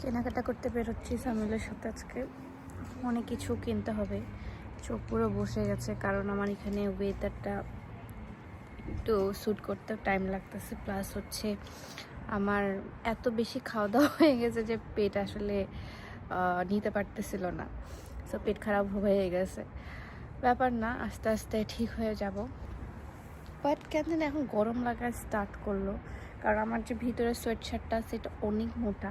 কেনাকাটা করতে বেরোচ্ছি সামিলের সাথে আজকে। অনেক কিছু কিনতে হবে। চোখ পুরো বসে গেছে, কারণ আমার এখানে ওয়েদারটা একটু স্যুট করতে টাইম লাগতেছে। প্লাস হচ্ছে আমার এত বেশি খাওয়া দাওয়া হয়ে গেছে যে পেট আসলে নিতে পারতেছিল না। সো পেট খারাপ হয়ে গেছে। ব্যাপার না, আস্তে আস্তে ঠিক হয়ে যাব। বাট কেন জানি এখন গরম লাগা স্টার্ট করল। কারণ আমার যে ভিতরে সোয়েট শার্টটা সেটা অনেক মোটা।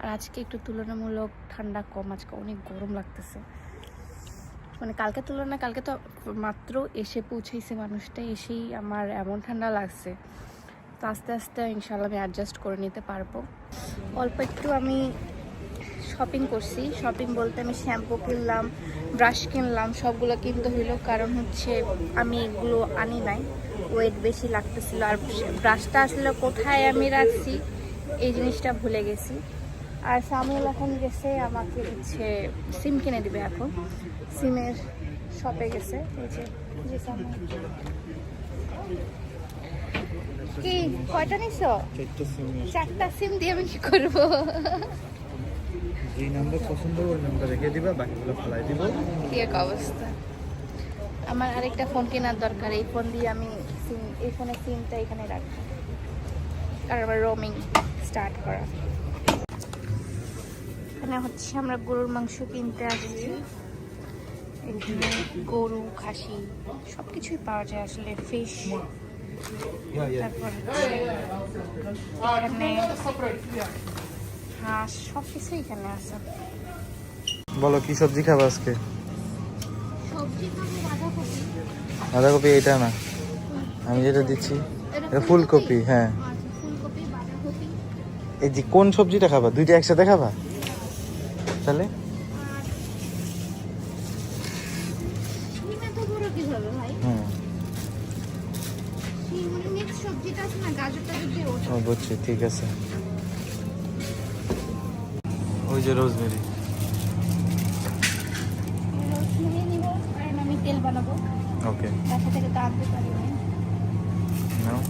আর আজকে একটু তুলনামূলক ঠান্ডা কম, আজকে অনেক গরম লাগতেছে। মানে কালকে তুলনায়, কালকে তো মাত্র এসে পৌঁছেছে মানুষটা, এসেই আমার এমন ঠান্ডা লাগছে। তো আস্তে আস্তে ইনশাল্লাহ আমি অ্যাডজাস্ট করে নিতে পারব। অল্প একটু আমি শপিং করছি। শপিং বলতে আমি শ্যাম্পু কিনলাম ব্রাশ কিনলাম, সবগুলো কিনতে হইল। কারণ হচ্ছে আমি এগুলো আনি নাই। ওয়েট বেশি লাগতেছিল। আর ব্রাশটা আসলে কোথায় আমি রাখছি, এই জিনিসটা ভুলে গেছি। আর সামুল এখন গেছে আমাকে হচ্ছে সিম কিনে দিবে এখন। সিমের শপে গেছে এই যে যে সামুল কি কয়টা নিছো? চারটা সিম চারটা সিম দিয়ে আমি কি করব? যে নাম্বার পছন্দ ওই নাম্বার রেখে দিবা বাকিগুলো ফেলাই দিব। কি এক অবস্থা। আমার আরেকটা ফোন কেনার দরকার এই ফোন দিয়ে আমি সিম এই ফোনের সিমটা এখানে রাখব। কারণ আমার রোমিং স্টার্ট করা। এখানে হচ্ছে আমরা গরুর মাংস কিনতে আসছি। এখানে গরু খাসি সব কিছুই পাওয়া যায় আসলে ফিশ তারপর এখানে হাঁস সব কিছুই এখানে আছে। বলো কি সবজি খাবে আজকে? বাঁধাকপি। এটা না? আমি যেটা দিচ্ছি এটা ফুলকপি হ্যাঁ। আচ্ছা এই যে কোন সবজিটা খাবা? দুইটা একসাথে খাবা? তাহলে? বুঝছি ঠিক আছে। ওই যে রোজমেরি। রোজমেরি কারণ আমি তেল বানাবো। ওকে। বাসা থেকে তো আনতে পারি না নাও।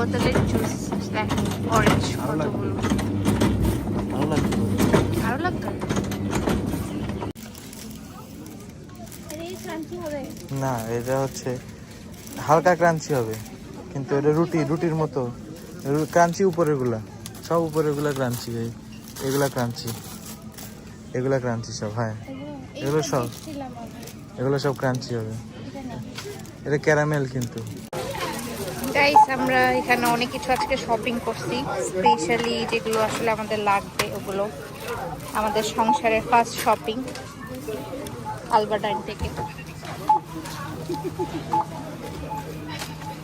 বোতলের জুস দেখেন অরেঞ্জ কতগুলো ভালো লাগবে। ভালো লাগতো এই ক্রাঞ্চি হবে। না এটা হচ্ছে হালকা ক্রাঞ্চি হবে কিন্তু এটা রুটি রুটির মতো। ক্রাঞ্চি উপরেরগুলা সব উপরেরগুলা ক্রাঞ্চি এগুলা ক্রাঞ্চি। এগুলা ক্রাঞ্চি সব হ্যাঁ। এগুলো সব। এগুলো সব ক্রাঞ্চি হবে। এটা ক্যারামেল কিন্তু। গাইস আমরা এখানে অনেক কিছু আজকে শপিং করছি স্পেশালি যেগুলো আসলে আমাদের লাগবে ওগুলো। আমাদের সংসারের ফার্স্ট শপিং আলবার্টাইন থেকে।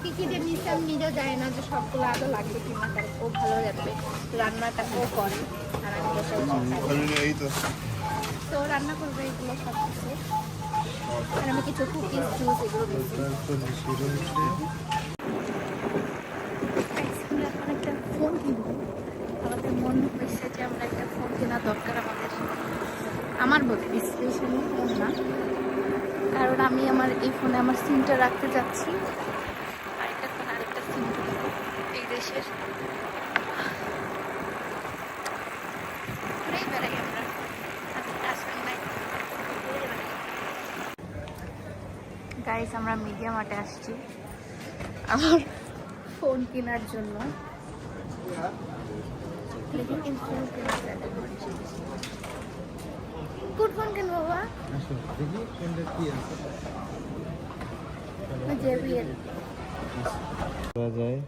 কি কি যে নিচ্ছে নিজেও জানি না যে সবগুলো আদৌ লাগবে কারণ ও ভালো যাবে রান্নাটা ও করে আর আমি বসে বসে তো। রান্না করবে এগুলো সব কিছু। আর আমি কিছু কুকিজ জুস এগুলো দিচ্ছি আমরা এখন একটা ফোন কিনবো আমাদের মনে হয়েছে যে আমরা একটা ফোন কেনা দরকার আমাদের স্পেশালি ফোন না। কারণ আমি আমার এই ফোনে আমার সিমটা রাখতে যাচ্ছি। আরেকটা ফোন আরেকটা সিম এই দেশের। গাইস আমরা। মিডিয়া মার্টে আসছি। আমার ফোন কেনার জন্য। হ্যাঁ। লেকিন ফোন কেনার কোন কেন বাবা? আসো দেখি কি আছে। করা যায়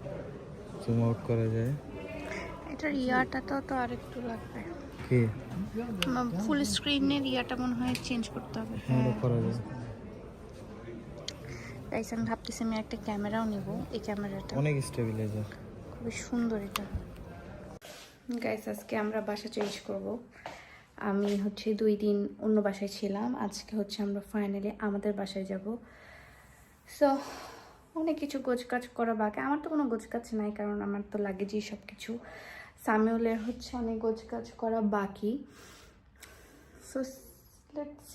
জুম আউট করা যায়। এটার ইয়াটা তো তো আরেকটু লাগবে। ফুল স্ক্রিনের ইয়াটা মনে হয় চেঞ্জ করতে হবে। হ্যাঁ করা যায়। তাই আমি ভাবতেছি আমি একটা ক্যামেরাও নিব এই ক্যামেরাটা। অনেক স্টেবিলাইজার খুবই সুন্দর এটা। গাইস আজকে আমরা বাসা চেঞ্জ করব। আমি হচ্ছে দুই দিন অন্য বাসায় ছিলাম। আজকে হচ্ছে আমরা ফাইনালি আমাদের বাসায় যাব। সো অনেক কিছু গোছকাজ করা বাকি। আমার তো কোনো গোছকাজ নাই, কারণ আমার তো লাগেজই সব কিছু সামিউলের হচ্ছে অনেক গোছকাজ করা বাকি। সো লেটস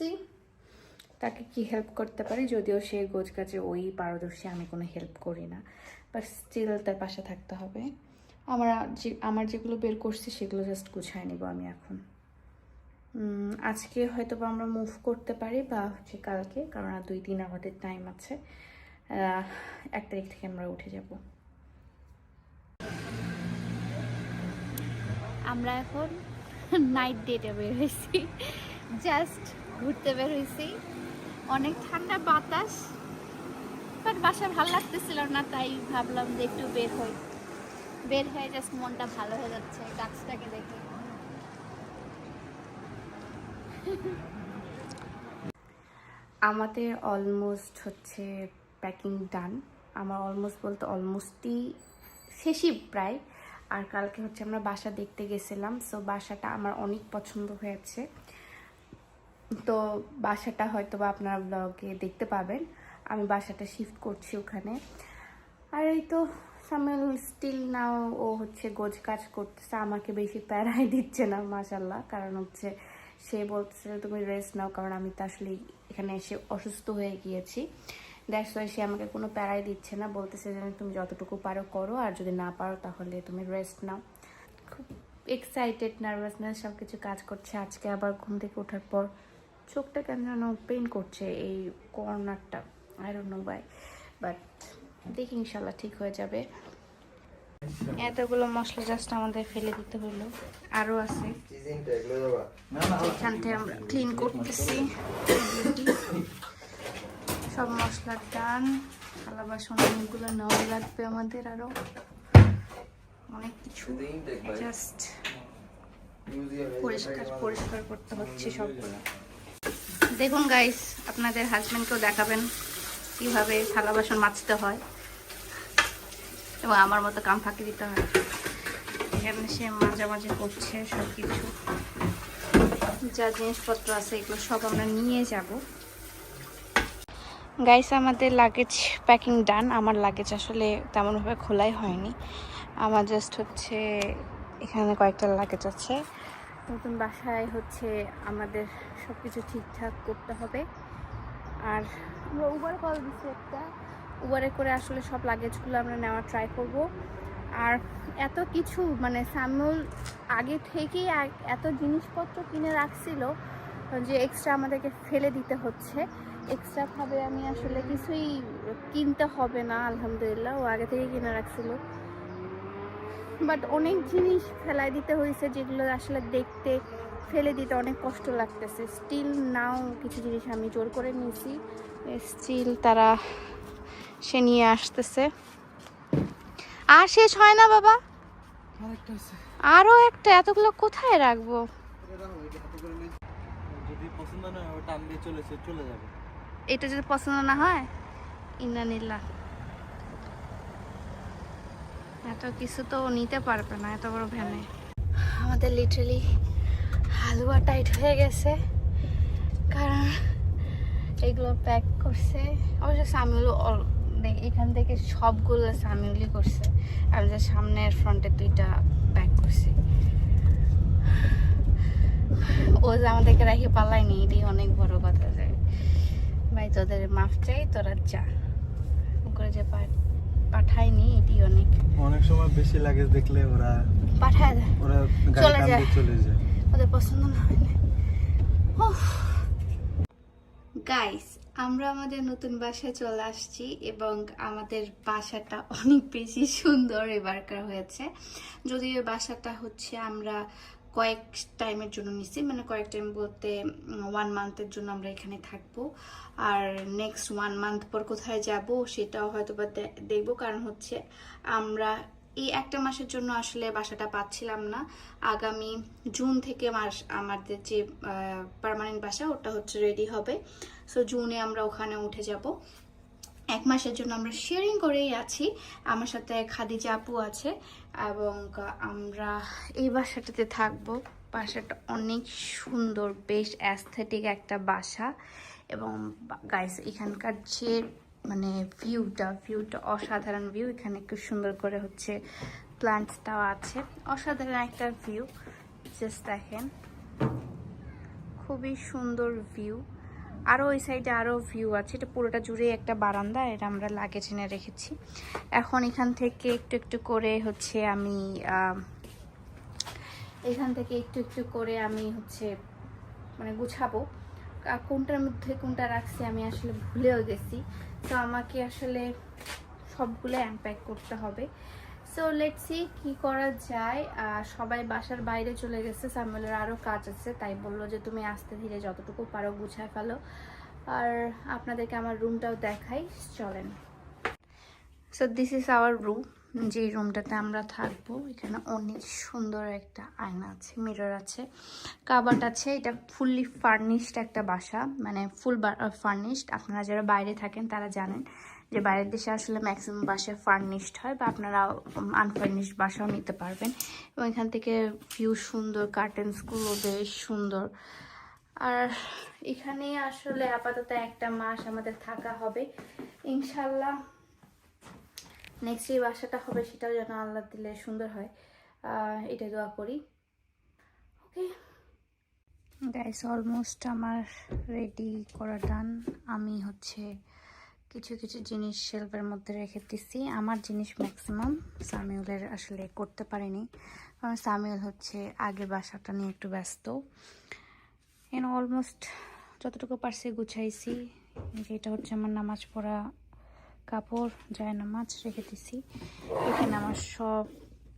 তাকে কি হেল্প করতে পারি, যদিও সে গোছ কাজে ওই পারদর্শী, আমি কোনো হেল্প করি না। বাট স্টিল তার পাশে থাকতে হবে। আমার আমার যেগুলো বের করছি, সেগুলো জাস্ট গুছায় নিব আমি এখন। আজকে হয়তো বা আমরা মুভ করতে পারি বা হচ্ছে কালকে, কারণ আর দুই দিন আমাদের টাইম আছে। এক তারিখ থেকে আমরা উঠে যাব। আমরা এখন নাইট ডেটে বের হয়েছি। জাস্ট ঘুরতে বের হয়েছি। অনেক ঠান্ডা বাতাস বাট বাসা ভালো লাগতেছিল না, তাই ভাবলাম যে একটু বের হই। বের হয়ে জাস্ট মনটা ভালো হয়ে যাচ্ছে, গাছটাকে দেখে। আমাদের অলমোস্ট হচ্ছে প্যাকিং ডান আমার অলমোস্ট বলতে অলমোস্টই শেষই প্রায়। আর কালকে হচ্ছে আমরা বাসা দেখতে গেছিলাম সো বাসাটা আমার অনেক পছন্দ হয়েছে। তো বাসাটা হয়তো বা আপনারা ব্লগে দেখতে পাবেন। আমি বাসাটা শিফট করছি ওখানে। আর এই তো সামেল স্টিল নাও ও হচ্ছে গোজ কাজ করতেছে, আমাকে বেশি প্যারাই দিচ্ছে না মাসাল্লাহ কারণ হচ্ছে সে বলছে তুমি রেস্ট নাও, কারণ আমি তো আসলে এখানে এসে অসুস্থ হয়ে গিয়েছি। দ্যাটস সে আমাকে কোনো প্যারাই দিচ্ছে না। বলতেছে যে, তুমি যতটুকু পারো, করো। আর যদি না পারো, তাহলে তুমি রেস্ট নাও। খুব এক্সাইটেড নার্ভাসনেস সব কিছু কাজ করছে। আজকে আবার ঘুম থেকে ওঠার পর চোখটা কেন যেন পেন করছে এই কর্নারটা I don't know by but দেখি ইনশাল্লাহ ঠিক হয়ে যাবে। এতগুলো মশলা জাস্ট আমাদের ফেলে দিতে হলো আরও আছে। এখান থেকে আমরা ক্লিন করতেছি। সব মশলার ডান থালা বাসন অনেকগুলো নেওয়া লাগবে আমাদের আরও অনেক কিছু জাস্ট পরিষ্কার পরিষ্কার করতে হচ্ছে সবগুলো। দেখুন গাইস আপনাদের হাজব্যান্ডকেও দেখাবেন কীভাবে থালা বাসন মাজতে হয়। এবং আমার মতো কাম ফাঁকি দিতে হয়। এখানে সে মাঝে মাঝে করছে সব কিছু যা জিনিসপত্র আছে এগুলো সব আমরা নিয়ে যাব। গাইস আমাদের লাগেজ প্যাকিং ডান আমার লাগেজ আসলে তেমনভাবে খোলাই হয়নি। আমার জাস্ট হচ্ছে এখানে কয়েকটা লাগেজ আছে। নতুন বাসায় হচ্ছে আমাদের সব কিছু ঠিকঠাক করতে হবে। আর উবার কল দিচ্ছি একটা। উবারে করে আসলে সব লাগেজগুলো আমরা নেওয়ার ট্রাই করব। আর এত কিছু মানে সামুল আগে থেকেই এত জিনিসপত্র কিনে রাখছিল যে এক্সট্রা আমাদেরকে ফেলে দিতে হচ্ছে। এক্সট্রাভাবে আমি আসলে কিছুই কিনতে হবে না, আলহামদুলিল্লাহ। ও আগে থেকে কিনে রাখছিল। বাট অনেক জিনিস ফেলাই দিতে হয়েছে যেগুলো আসলে দেখতে, ফেলে দিতে অনেক কষ্ট লাগতেছে। স্টিল নাও কিছু জিনিস আমি জোর করে নিয়েছি। স্টিল তারা সে নিয়ে আসতেছে। আর শেষ হয় না বাবা। আরও একটা এতগুলো কোথায় রাখব? এটা যদি পছন্দ না হয় ইন্দ্রানীলা এত কিছু তো নিতে পারবে না এত বড় ভ্যানে। আমাদের লিটারালি হালুয়া টাইট হয়ে গেছে। কারণ এগুলো প্যাক করছে। অবশ্য সামিউল এখান থেকে সবগুলো সামিউলই করছে। আমি যে সামনের ফ্রন্টে দুইটা প্যাক করছি। ও যে আমাদেরকে রেখে পালায়নি এটাই অনেক বড় কথা যে। ভাই তোদের মাফ চাই তোরা যা। ও করে যে পাঠায়নি এটি অনেক। অনেক সময় বেশি লাগেজ দেখলে ওরা পাঠায় দেয়। ওরা চলে যায়। চলে যায়। ওদের পছন্দ না হয় না গাইস আমরা আমাদের নতুন বাসায় চলে আসছি এবং আমাদের বাসাটা অনেক বেশি সুন্দর এবারকার হয়েছে। যদিও বাসাটা হচ্ছে আমরা কয়েক টাইমের জন্য নিছি মানে কয়েক টাইম বলতে ওয়ান মান্থের জন্য আমরা এখানে থাকব। আর নেক্সট ওয়ান মান্থ পর কোথায় যাব সেটাও হয়তো বা দেখব। কারণ হচ্ছে আমরা এই একটা মাসের জন্য আসলে বাসাটা পাচ্ছিলাম না। আগামী জুন থেকে মাস আমাদের যে পার্মানেন্ট বাসা, ওটা হচ্ছে রেডি হবে। সো জুনে আমরা ওখানে উঠে যাব। এক মাসের জন্য আমরা শেয়ারিং করেই আছি। আমার সাথে খাদিজা আপু আছে এবং আমরা এই বাসাটাতে থাকব। বাসাটা অনেক সুন্দর, বেশ অ্যাস্থেটিক একটা বাসা। এবং গাইস এখানকার যে মানে ভিউটা ভিউটা অসাধারণ ভিউ এখানে খুব সুন্দর করে হচ্ছে প্লান্টসটাও আছে। অসাধারণ একটা ভিউ জাস্ট দেখেন। খুবই সুন্দর ভিউ আরও ওই সাইডে আরও ভিউ আছে। এটা পুরোটা জুড়ে একটা বারান্দা, এটা আমরা লাগেজ এনে রেখেছি। এখন এখান থেকে একটু একটু করে হচ্ছে আমি এখান থেকে একটু একটু করে আমি হচ্ছে মানে গুছাবো। কোনটার মধ্যে কোনটা রাখছি আমি আসলে ভুলেও গেছি। তো আমাকে আসলে সবগুলো আনপ্যাক করতে হবে। সো লেটসি কি করা যায়। সবাই বাসার বাইরে চলে গেছে। সামুলের আরও কাজ আছে, তাই বলল যে তুমি আস্তে ধীরে যতটুকু পারো গুছায় ফেলো। আর আপনাদেরকে আমার রুমটাও দেখাই। চলেন। So this is our room যে রুমটাতে আমরা থাকব, এখানে অনেক সুন্দর একটা আয়না আছে মিরর আছে। কাবাট আছে, এটা ফুললি ফার্নিশড একটা বাসা মানে ফুল ফার্নিশড আপনারা যারা বাইরে থাকেন তারা জানেন যে বাইরের দেশে আসলে ম্যাক্সিমাম বাসা ফার্নিশড হয় বা আপনারা আনফার্নিশড বাসাও নিতে পারবেন। এবং এখান থেকে ভিউ সুন্দর কার্টেন্সগুলো বেশ সুন্দর। আর এখানে আসলে আপাতত একটা মাস আমাদের থাকা হবে। ইনশাল্লাহ নেক্সট যে বাসাটা হবে, সেটাও যেন আল্লাহ দিলে সুন্দর হয়। এটা দোয়া করি। ওকে গাইস অলমোস্ট আমার রেডি করা ডান আমি হচ্ছে কিছু কিছু জিনিস শেলফের মধ্যে রেখে দিচ্ছি আমার জিনিস ম্যাক্সিমাম সামিউলের আসলে করতে পারিনি। কারণ সামিউল হচ্ছে আগে বাসাটা নিয়ে একটু ব্যস্ত। এন অলমোস্ট যতটুকু পারছি গুছাইছি। এটা হচ্ছে আমার নামাজ পড়া কাপড় যায় নামাজ রেখে দিছি। এখানে আমার সব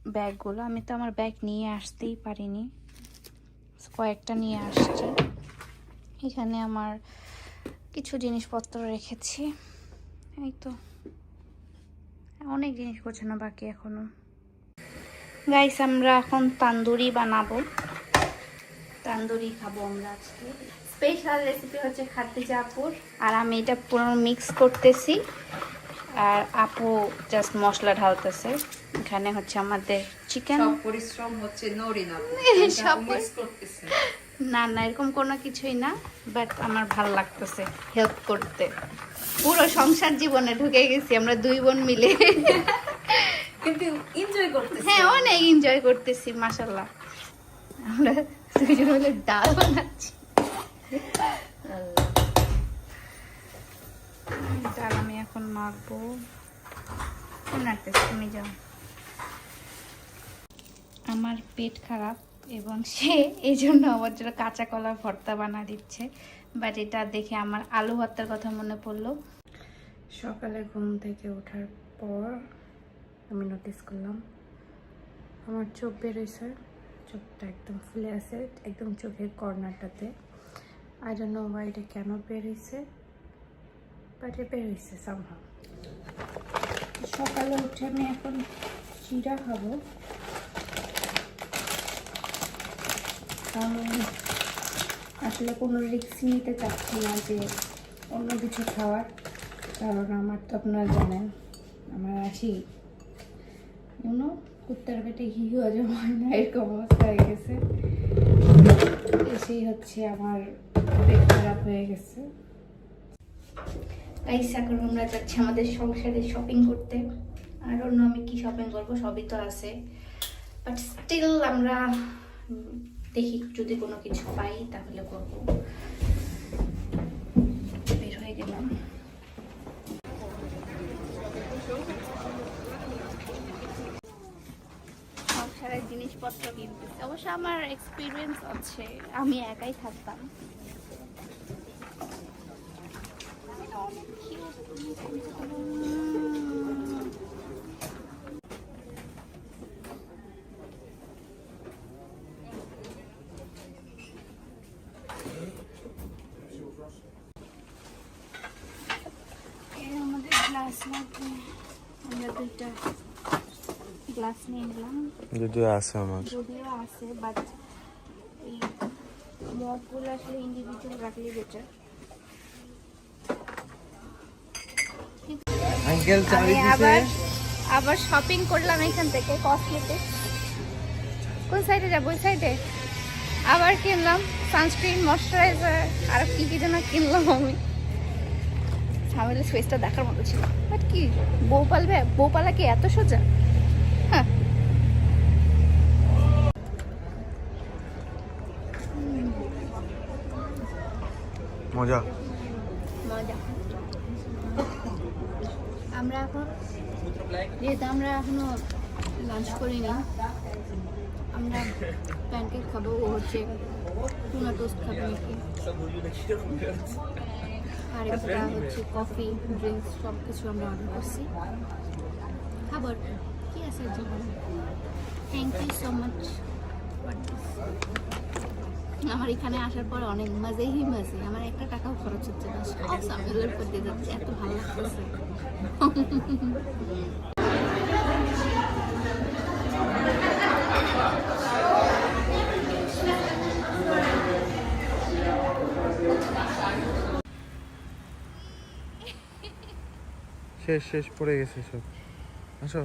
ব্যাগগুলো। আমি তো আমার ব্যাগ নিয়ে আসতেই পারিনি। কয়েকটা নিয়ে আসছি। এখানে আমার কিছু জিনিসপত্র রেখেছি। এই তো। অনেক জিনিস গোছানো বাকি এখনও। গাইস আমরা এখন তান্দুরি বানাবো। তান্দুরি খাব আমরা আজকে। স্পেশাল রেসিপি হচ্ছে খাদ্য আপুর আর আমি এটা পুরো মিক্স করতেছি। আর আপু জাস্ট মশলা ঢালতেছে। এখানে হচ্ছে আমাদের চিকেন পরিশ্রম হচ্ছে না না এরকম কোনো কিছুই না বাট আমার ভালো লাগতেছে হেল্প করতে। পুরো সংসার জীবনে ঢুকে গেছি আমরা দুই বোন মিলে। কিন্তু এনজয় করতেছে। হ্যাঁ অনেক এনজয় করতেছি মাসাল্লাহ আমরা দুজন মিলে ডাল বানাচ্ছি ডাল আমি এখন মাখবো। নাড়তেছি তুমি যাও। আমার পেট খারাপ এবং সে এই জন্য আমার জন্য কাঁচা কলা ভর্তা বানা দিচ্ছে। বাট এটা দেখে আমার আলু ভর্তার কথা মনে পড়ল। সকালে ঘুম থেকে ওঠার পর আমি নোটিস করলাম, আমার চোখ বেরোইছে চোখটা একদম ফুলে আছে, একদম চোখের কর্নারটাতে। আই ডোন্ট নো কেন বেরোইছে এটা বেরোইছে সামহাও সকালে উঠে আমি এখন চিরা খাব। কারণ আসলে কোনো রিস্ক নিতে চাচ্ছি না যে অন্য কিছু খাওয়ার। কারণ আমার তো আপনারা জানেন, আমার আছি ইউনো কুত্তার পেটে ঘি হজম হয় না, এরকম অবস্থা হয়ে গেছে। এসেই হচ্ছে আমার পেট খারাপ হয়ে গেছে। গাইস এখন আমরা যাচ্ছি আমাদের সংসারে শপিং করতে। আর অন্য আমি কি শপিং করব, সবই তো আছে। বাট স্টিল আমরা দেখি যদি কোনো কিছু পাই তাহলে করব। বের হয়ে গেলাম। জিনিসপত্র কিনতেছি অবশ্য আমার এক্সপিরিয়েন্স আছে, আমি একাই থাকতাম এটা অনেক cute। এই আমাদের গ্লাস নিয়ে নিলাম। যদিও আছে আমার। যদিও আছে বাট এই মগগুলো আসলে ইন্ডিভিজুয়াল রাখলেই বেটার আঙ্কেল আমি আবার আবার শপিং করলাম এখান থেকে কসমেটিক কোন সাইডে যাব? ওই সাইডে আবার কিনলাম সানস্ক্রিন ময়শ্চারাইজার আর কি কি যেন কিনলাম আমি। সামিলের ফেসটা দেখার মতো ছিল। বাট কি বউ পালবে? বউ পালা কি এত সোজা? হ্যাঁ। মজা। যেহেতু আমরা এখনও লাঞ্চ করিনি, আমরা প্যানকেক খাব, ও হচ্ছে টুনা টোস্ট খাবে নাকি। আর একটা হচ্ছে কফি ড্রিঙ্কস সব কিছু আমরা অর্ডার করছি। খাবার কি। আছে জীবন থ্যাংক ইউ সো মাচ আমার এখানে আসার পর অনেক মজাই মজে আমার একটা টাকাও খরচ হচ্ছে। না সব সামিলের উপর দিয়ে যাচ্ছে এত ভালো লাগতেছে শেষ শেষ পড়ে গেছে সব আসো